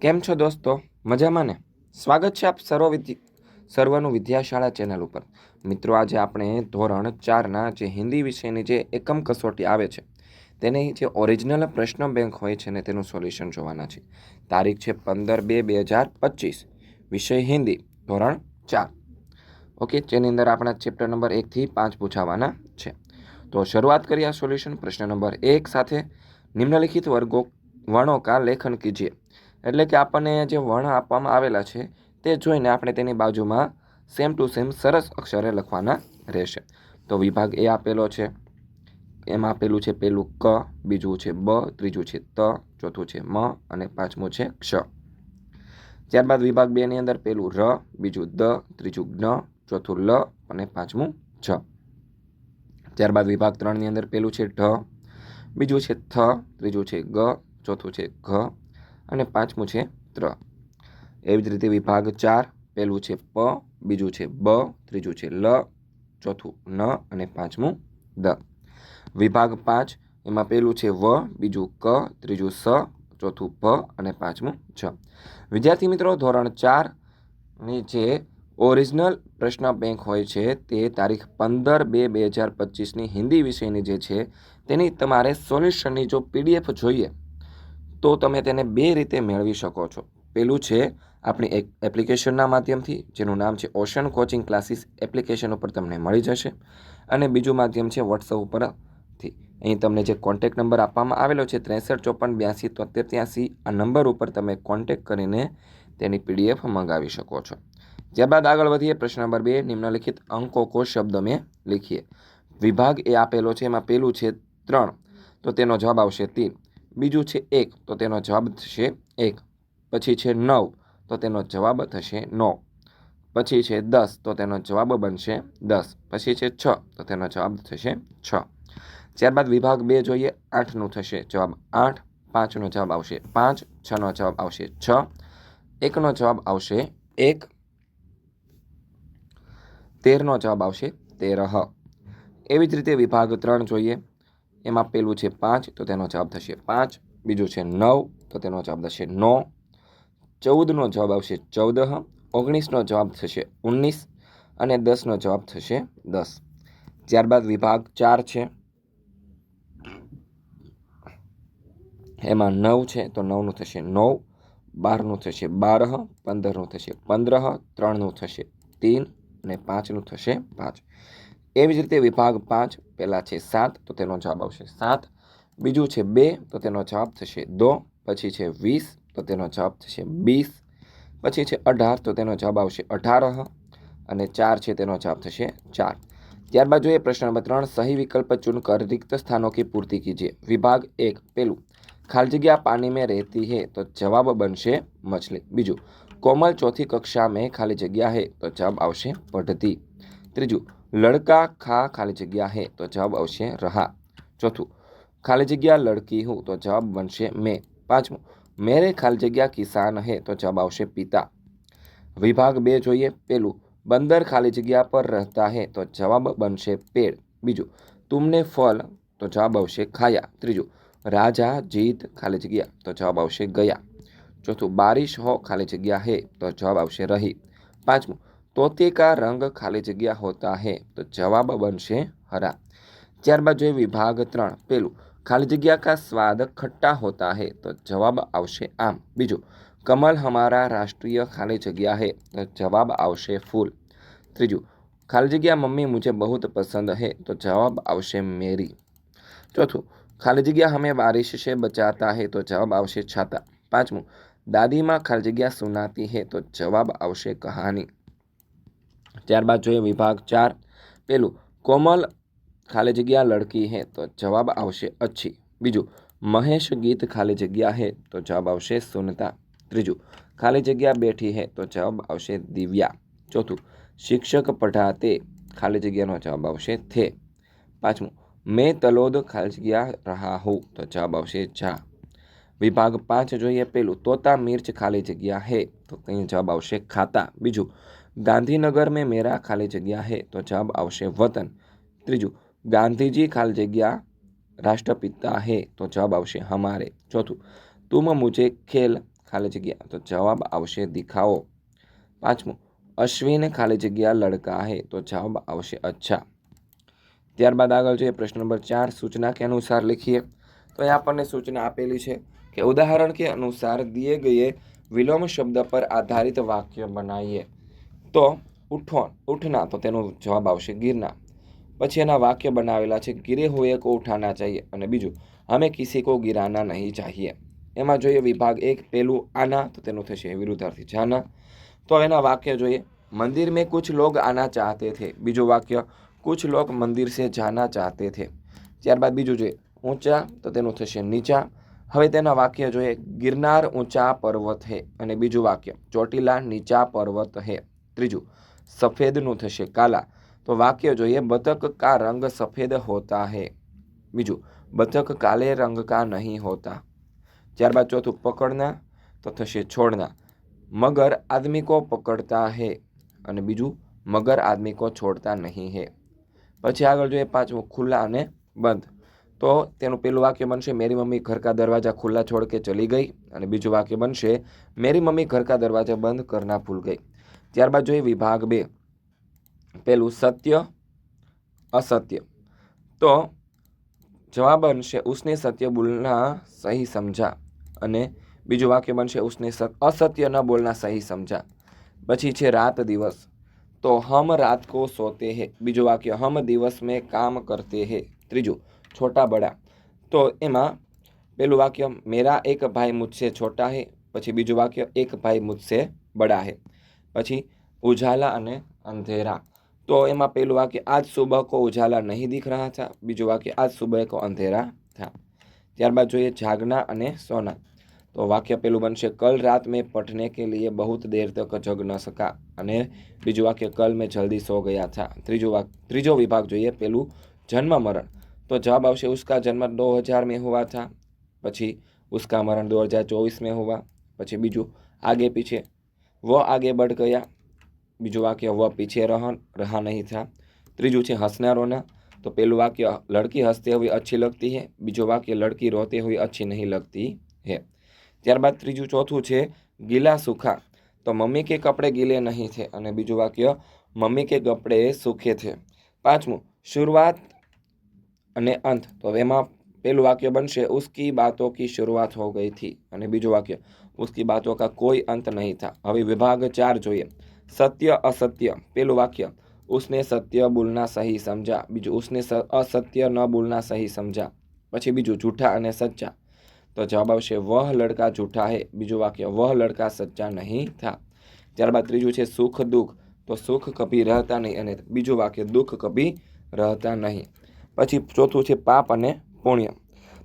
કેમ છો દોસ્તો? મજામાં ને? સ્વાગત છે આપ સર્વ સર્વનું વિદ્યાશાળા ચેનલ ઉપર. મિત્રો, આજે આપણે ધોરણ ચારના જે હિન્દી વિષયની જે એકમ કસોટી આવે છે, તેની જે ઓરિજિનલ પ્રશ્ન બેંક હોય છે ને, તેનું સોલ્યુશન જોવાના છે. તારીખ છે પંદર બે બે હજાર પચીસ. વિષય હિન્દી, ધોરણ ચાર. ઓકે, જેની અંદર આપણા ચેપ્ટર નંબર એકથી પાંચ પૂછાવાના છે. તો શરૂઆત કરીએ આ સોલ્યુશન. પ્રશ્ન નંબર એક સાથે. નિમ્નલિખિત વર્ગો વર્ણો કા લેખન કીજીએ. એટલે કે આપણને જે વર્ણ આપવામાં આવેલા છે, તે જોઈને આપણે તેની બાજુમાં સેમ ટુ સેમ સરસ અક્ષરે લખવાના રહેશે. તો વિભાગ એ આપેલો છે, એમાં આપેલું છે પેલું ક, બીજું છે બ, ત્રીજું છે ત, ચોથું છે મ અને પાંચમું છે ક્ષ. ત્યારબાદ વિભાગ બેની અંદર પેલું ર, બીજું દ, ત્રીજું જ્ઞ ચોથું લ અને પાંચમું છ. ત્યારબાદ વિભાગ ત્રણની અંદર પેલું છે ઢ, બીજું છે થ, ત્રીજું છે ગ, ચોથું છે ઘ અને પાંચમું છે ત્ર. એવી જ રીતે વિભાગ ચાર, પહેલું છે પ, બીજું છે બ, ત્રીજું છે લ, ચોથું ન અને પાંચમું દ. વિભાગ પાંચ, એમાં પહેલું છે વ, બીજું ક, ત્રીજું સ, ચોથું ભ અને પાંચમું છ. વિદ્યાર્થી મિત્રો, ધોરણ ચારની જે ઓરિજિનલ પ્રશ્ન બેંક હોય છે તે તારીખ પંદર બે બે હજાર પચીસની હિન્દી વિષયની જે છે તેની તમારે સોલ્યુશનની જો પીડીએફ જોઈએ તો તમે તેને બે રીતે મેળવી શકો છો. પેલું છે આપણી એક એપ્લિકેશનના માધ્યમથી, જેનું નામ છે ઓશન કોચિંગ ક્લાસીસ એપ્લિકેશન ઉપર તમને મળી જશે. અને બીજું માધ્યમ છે વોટ્સઅપ ઉપરથી. અહીં તમને જે કોન્ટેક નંબર આપવામાં આવેલો છે ત્રેસઠ ચોપન બ્યાસી તોતેર ત્યાંસી, આ નંબર ઉપર તમે કોન્ટેક કરીને તેની પીડીએફ મંગાવી શકો છો. ત્યારબાદ આગળ વધીએ, પ્રશ્ન નંબર બે, નિમ્નલિખિત અંકો કો શબ્દ મેં લીખીએ. વિભાગ એ આપેલો છે, એમાં પેલું છે ત્રણ. તો તેનો જવાબ આવશે તીન. બીજું છે એક, તો તેનો જવાબ થશે એક. પછી છે નવ, તો તેનો જવાબ થશે નવ. પછી છે દસ, તો તેનો જવાબ બનશે દસ. પછી છે છ, તો તેનો જવાબ થશે છ. ત્યારબાદ વિભાગ બે જોઈએ, આઠનું થશે જવાબ આઠ, પાંચનો જવાબ આવશે પાંચ, છનો જવાબ આવશે છ, એકનો જવાબ આવશે એક, તેરનો જવાબ આવશે તેરહ. એવી જ રીતે વિભાગ ત્રણ જોઈએ એમાં પેલું છે પાંચ, તો તેનો જવાબ થશે પાંચ. બીજું છે નવ, તો તેનો જવાબ થશે નો ચૌદનો જવાબ આવશે ચૌદ, ઓગણીસનો જવાબ થશે ઓગણીસ અને દસનો જવાબ થશે દસ. ત્યારબાદ વિભાગ ચાર છે. એમાં નવ છે, તો નવનું થશે નવ, બારનું થશે બાર, પંદરનું થશે પંદર, ત્રણનું થશે તીન અને પાંચનું થશે પાંચ. એવી જ રીતે વિભાગ પાંચ, પહેલાં છે સાત, તો તેનો જવાબ આવશે સાત. બીજું છે બે, તો તેનો જવાબ થશે દો. પછી છે વીસ, તો તેનો જવાબ થશે બીસ. પછી છે અઢાર, તો તેનો જવાબ આવશે અઢાર. અને ચાર છે તેનો જવાબ થશે ચાર. ત્યારબાદ જોઈએ પ્રશ્ન નંબર ત્રણ, સહી વિકલ્પ ચૂન કર. રિક્ત સ્થાનો કી પૂર્તિ કીજીએ વિભાગ એક, પેલું. ખાલી જગ્યા પાણી મેં રહેતી હે, તો જવાબ બનશે મછલી. બીજું. કોમલ ચોથી કક્ષા મેં ખાલી જગ્યા હે, તો જવાબ આવશે પઢતી ત્રીજું. લડકા ખા ખાલી જગ્યા है તો જવાબ આવશે રહા ચોથું ખાલી જગ્યા લડકી હું તો જવાબ બનશે મેં પાંચમું મેરે ખાલી જગ્યા કિસાન હે તો જવાબ આવશે પિતા વિભાગ બે જોઈએ પેલું બંદર ખાલી જગ્યા પર રહેતા હે તો જવાબ બનશે પેડ બીજું તુમને ફલ તો જવાબ આવશે ખાયા ત્રીજું રાજા જીત ખાલી જગ્યા તો જવાબ આવશે ગયા ચોથું બારિશ હો ખાલી જગ્યા હે તો જવાબ આવશે રહી પાંચમું तोते का रंग खाली जगह होता है तो जवाब बन से हरा त्यारबाद विभाग त्रण पेलू खाली जगह का स्वाद खट्टा होता है तो जवाब आम बीजू कमल हमारा राष्ट्रीय खाली जगह है तो जवाब आवश्य फूल खाली जगह मम्मी मुझे बहुत पसंद है तो जवाब आरी चौथों खाली जगह हमें बारिश से बचाता है तो जवाब आता पांचमू दादी में खाली जगह सुनाती है तो जवाब आवश्य कहानी ત્યારબાદ જોઈએ વિભાગ ચાર. પેલું, કોમલ ખાલી જગ્યા લડકી હે તો જવાબ આવશે અચ્છી. બીજું, મહેશ ગીત ખાલી જગ્યા હે તો જવાબ આવશે સુનતા. ત્રીજું, ખાલી જગ્યા બેઠી હે તો જવાબ આવશે દિવ્યા. ચોથું, શિક્ષક પઢાતે ખાલી જગ્યાનો જવાબ આવશે થે. પાંચમું, મેં તલોદ ખાલી જગ્યા રહા હું તો જવાબ આવશે જા. વિભાગ પાંચ જોઈએ પેલું, તોતા મિર્ચ ખાલી જગ્યા હે તો અહીં જવાબ આવશે ખાતા. બીજું ગાંધીનગર મેં મેરા ખાલી જગ્યા હે, તો જવાબ આવશે વતન. ત્રીજું, ગાંધીજી ખાલી જગ્યા રાષ્ટ્રપિતા હે, તો જવાબ આવશે હમારે. ચોથું, તુમ મુજે ખેલ ખાલી જગ્યા, તો જવાબ આવશે દિખાઓ પાંચમું, અશ્વિન ખાલી જગ્યા લડકા હે, તો જવાબ આવશે અચ્છા. ત્યારબાદ આગળ જોઈએ પ્રશ્ન નંબર ચાર, સૂચના કે અનુસાર લખીએ. તો એ આપણને સૂચના આપેલી છે કે ઉદાહરણ કે અનુસાર દિએ ગયે વિલોમ શબ્દ પર આધારિત વાક્ય બનાવીએ. તો ઉઠોન ઉઠના. તો તેનો જવાબ આવશે ગિરના. પછી એના વાક્ય બનાવેલા છે, ગિરે હોએ કો ઉઠાના ચાહીએ. અને બીજું, અમે કિસી કો ગિરાના નહીં ચાહીએ. એમાં જોઈએ વિભાગ એક, પેલું આના, તો તેનું થશે વિરુદ્ધાર્થી જાના. તો એના વાક્ય જોઈએ, મંદિર મેં કુછ લોગ આના ચાહતે થે. બીજું વાક્ય, કુછ લોક મંદિર સે જાના ચાહતે થે. ત્યારબાદ બીજું જોઈએ, ઊંચા. તો તેનું થશે નીચા. હવે તેના વાક્ય જોઈએ, ગિરનાર ઊંચા પર્વત હે. અને બીજું વાક્ય, ચોટીલા નીચા પર્વત હે. ત્રીજું, સફેદનું થશે કાલા. તો વાક્ય જોઈએ, બતક કા રંગ સફેદ હોતા હે? બીજું, બતક કાલે રંગ કા નહીં હોતા? ત્યારબાદ ચોથું, પકડના, તો થશે છોડના. મગર આદમી કો પકડતા હે? અને બીજું, મગર આદમી કો છોડતા નહીં હે? પછી આગળ જોઈએ પાંચમું, ખુલ્લા અને બંધ. તો તેનું પેલું વાક્ય બનશે, મેરી મમ્મી ઘર કા દરવાજા ખુલ્લા છોડ કે ચલી ગઈ? અને બીજું વાક્ય બનશે, મેરી મમ્મી ઘર કા દરવાજા બંધ કરના ભૂલ ગઈ. ત્યારબાદ જોઈએ વિભાગ બે. પેલું સત્ય, અસત્ય. તો જવાબ બનશે ઉસને સત્ય બોલના સહી સમજા અને બીજું વાક્ય બનશે ઉસને અસત્ય ન બોલના સહી સમજા. પછી છે રાત દિવસ. તો હમ રાત કો સોતે હે. બીજું વાક્ય, હમ દિવસ મેં કામ કરતે હે. ત્રીજું, છોટા બડા. તો એમાં પેલું વાક્ય, મેરા એક ભાઈ મુજસે છોટા હે. પછી બીજું વાક્ય, એક ભાઈ મુજસે બડા હે. પછી ઉજાલા અને અંધેરા. તો એમાં પહેલું વાક્ય, આજ સુબહ કો ઉજાલા નહીં દીખ રહ્યા થા. બીજું વાક્ય, આજ સુબહ કો અંધેરા થા. ત્યારબાદ જોઈએ જાગના અને સોના. તો વાક્ય પેલું બનશે, કલ રાત મેં પઠને કે લીએ બહુત દેર તક જગ ન શકા અને બીજું વાક્ય, કલ મેં જલ્દી સો ગયા થા. ત્રીજું વાક, ત્રીજો વિભાગ જોઈએ પેલું જન્મ મરણ. તો જવાબ આવશે, ઉસકા જન્મ દો હજાર મેં હોવા થા. પછી, ઉસકા મરણ દો હજાર ચોવીસ મેં હોવા પછી બીજું, આગે પીછે વ આગે બઢ ગયા. બીજું વાક્ય, વ પીછે રહ રહા નહીં થયા ત્રીજું છે હસનારોના તો પહેલું વાક્ય, લડકી હસતે હોય અચ્છી લગતી હે. બીજું વાક્ય, લડકી રોતે હોય અચ્છી નહીં લગતી હે. ત્યારબાદ ત્રીજું ચોથું છે, ગીલા સુખા. તો મમ્મી કે કપડે ગીલે નહીં છે અને બીજું વાક્ય, મમ્મી કે કપડે સુખે છે પાંચમું, શરૂઆત અને અંત. તો એમાં પહેલું વાક્ય બનશે, ઉસકી બાતો કી શરૂઆત હો ગઈ થી. અને બીજું વાક્ય, ઉસકી બાતો કા કોઈ અંત નહીં થા. હવે વિભાગ ચાર જોઈએ. સત્ય અસત્ય. પહેલું વાક્ય, ઉસને સત્ય બોલના સહી સમજા. બીજું, ઉસને અસત્ય ન બોલના સહી સમજા. પછી બીજું, જૂઠા અને સચ્ચા. તો જવાબ આવશે, વહ લડકા જૂઠા હે. બીજું વાક્ય, વહ લડકા સચ્ચા નહીં થા. ત્યારબાદ ત્રીજું છે, સુખ દુઃખ. તો સુખ કભી રહેતા નહીં અને બીજું વાક્ય, દુઃખ કભી રહેતા નહીં. પછી ચોથું છે, પાપ અને પુણ્ય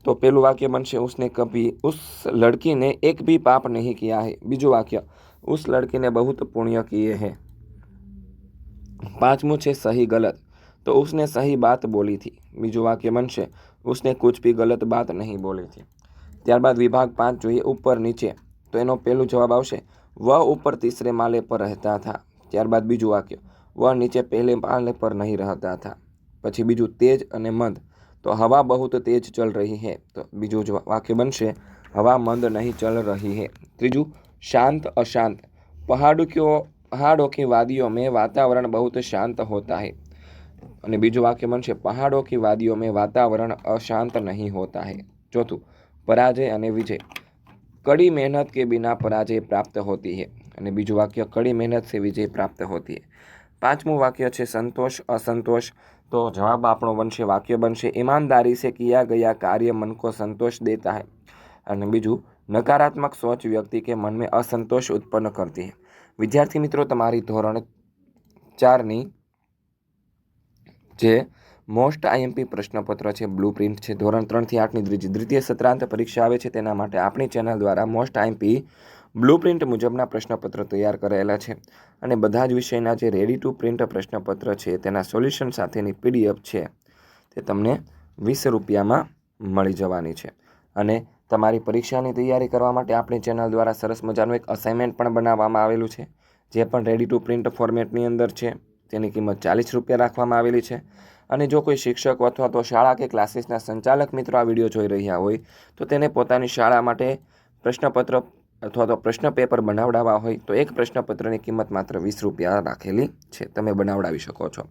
તો પેલું વાક્ય બનશે उसने कभी उस लड़की ने एक भी पाप नहीं किया है બીજું વાક્ય उस लड़की ने बहुत पुण्य किए हैं પાંચમું છે સહી ગલત તો उसने सही बात बोली थी બીજું વાક્ય બનશે उसने कुछ भी गलत बात नहीं बोली थी ત્યારબાદ વિભાગ પાંચ જોઈએ ઉપર નીચે તો એનો પહેલું જવાબ આવશે વહ ઉપર તીસરે માલે પર રહેતા હતા ત્યારબાદ બીજું વાક્ય વહ નીચે પહેલે માલે પર નહીં રહેતા હતા પછી બીજું તેજ અને મંદ તો હવા બહુત તેજ ચલ રહી है તો બીજું જ વાક્ય બનશે હવા મંદ નહીં ચલ રહી है ત્રીજું શાંત અશાંત પહાડો ક્યો પહાડો की वादियों में वातावरण बहुत शांत होता है અને બીજું વાક્ય બનશે પહાડો की वादियों में वातावरण अशांत नहीं होता है ચોથું પરાજય અને વિજય कड़ी मेहनत के बिना पराजय प्राप्त होती है અને બીજું વાક્ય કડી મહેનત से વિજય પ્રાપ્ત હોતી है પાંચમું વાક્ય છે સંતોષ અસંતોષ તો જવાબ આપણો બનશે વાક્ય બનશે ईमानदारी से किया गया कार्य मन को संतोष देता है અને બીજું નકારાત્મક સોચ વ્યક્તિ કે મન में असंतोष उत्पन्न करती है વિદ્યાર્થી મિત્રો તમારી ધોરણ ચારની જે મોસ્ટ આઈએમપી પ્રશ્નપત્ર છે બ્લુ પ્રિન્ટ છે ધોરણ ત્રણથી આઠની દ્વિજ- દ્વિતીય સત્રાંત પરીક્ષા આવે છે તેના માટે આપણી ચેનલ દ્વારા મોસ્ટ આઈએમપી બ્લુ પ્રિન્ટ મુજબના પ્રશ્નપત્ર તૈયાર કરાયેલા છે અને બધા જ વિષયના જે રેડી ટુ પ્રિન્ટ પ્રશ્નપત્ર છે તેના સોલ્યુશન સાથેની પીડીએફ છે તે તમને વીસ રૂપિયામાં મળી જવાની છે. અને તમારી પરીક્ષાની તૈયારી કરવા માટે આપણી ચેનલ દ્વારા સરસ મજાનું એક અસાઇનમેન્ટ પણ બનાવવામાં આવેલું છે, જે પણ રેડી ટુ પ્રિન્ટ ફોર્મેટની અંદર છે. તેની કિંમત ચાલીસ રૂપિયા રાખવામાં આવેલી છે. અને જો કોઈ શિક્ષક અથવા તો શાળા કે ક્લાસીસના સંચાલક મિત્રો આ વીડિયો જોઈ રહ્યા હોય, તો તેને પોતાની શાળા માટે પ્રશ્નપત્ર અથવા તો પ્રશ્ન પેપર બનાવડાવવા હોય તો એક પ્રશ્નપત્રની કિંમત માત્ર વીસ રૂપિયા રાખેલી છે. તમે બનાવડાવી શકો છો.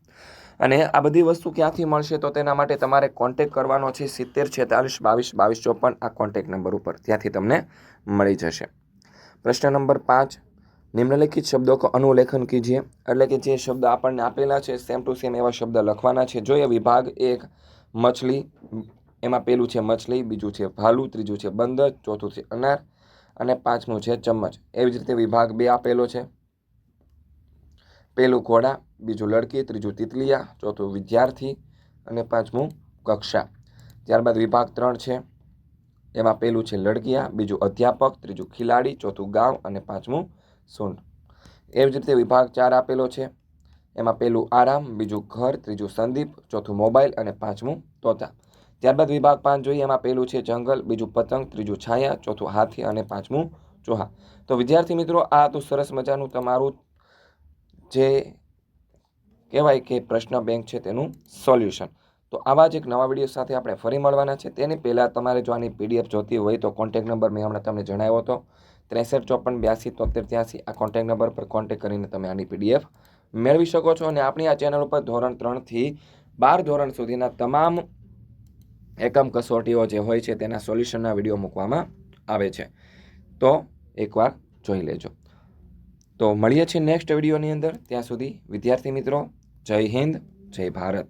અને આ બધી વસ્તુ ક્યાંથી મળશે તો તેના માટે તમારે કોન્ટેક કરવાનો છે સિત્તેર છેતાલીસ બાવીસ બાવીસ ચોપન આ કોન્ટેક નંબર ઉપર. ત્યાંથી તમને મળી જશે. પ્રશ્ન નંબર પાંચ. નિમ્નલિખિત શબ્દો અનુલેખન કીજીએ. એટલે કે જે શબ્દ આપણને આપેલા છે સેમ ટુ સેમ એવા શબ્દ લખવાના છે. જોઈએ વિભાગ એક, મછલી, એમાં પેલું છે મછલી, બીજું છે ભાલું, ત્રીજું છે બંદર, ચોથું છે અનાર અને પાંચમું છે ચમચ એવી જ રીતે વિભાગ બે આપેલો છે. પેલું ઘોડા, બીજું લડકી, ત્રીજું તિતલિયા, ચોથું વિદ્યાર્થી અને પાંચમું કક્ષા. ત્યારબાદ વિભાગ ત્રણ છે. એમાં પેલું છે લડકિયા, બીજું અધ્યાપક, ત્રીજું ખિલાડી, ચોથું ગામ અને પાંચમું સૂંઢ એવી જ રીતે વિભાગ ચાર આપેલો છે. એમાં પેલું આરામ, બીજું ઘર, ત્રીજું સંદીપ, ચોથું મોબાઈલ અને પાંચમું તોતા. ત્યારબાદ વિભાગ પાંચ જોઈએ, એમાં પેલું છે જંગલ, બીજું પતંગ, ત્રીજું છાયા, ચોથું હાથી અને પાંચમું ચોહા. તો વિદ્યાર્થી મિત્રો, આ હતું સરસ મજાનું તમારું જે કહેવાય કે પ્રશ્ન બેંક છે તેનું સોલ્યુશન. તો આવા જ એક નવા વીડિયો સાથે આપણે ફરી મળવાના છે. તેની પહેલાં તમારે જો આની પીડીએફ જોતી હોય તો કોન્ટેક નંબર મેં હમણાં તમને જણાવ્યો હતો. ત્રેસઠ, ચોપન, બ્યાસી તોતેર ત્યાંસી, આ કોન્ટેક નંબર પર કોન્ટેક કરીને તમે આની પીડીએફ મેળવી શકો છો. અને આપણી આ ચેનલ ઉપર ધોરણ ત્રણથી બાર ધોરણ સુધીના તમામ એકમ કસોટીઓ જે હોય છે તેના સોલ્યુશનના વીડિયો મૂકવામાં આવે છે. તો એકવાર જોઈ લેજો. તો મળીએ છીએ નેક્સ્ટ વિડીયોની અંદર. ત્યાં સુધી વિદ્યાર્થી મિત્રો, જય હિન્દ, જય ભારત.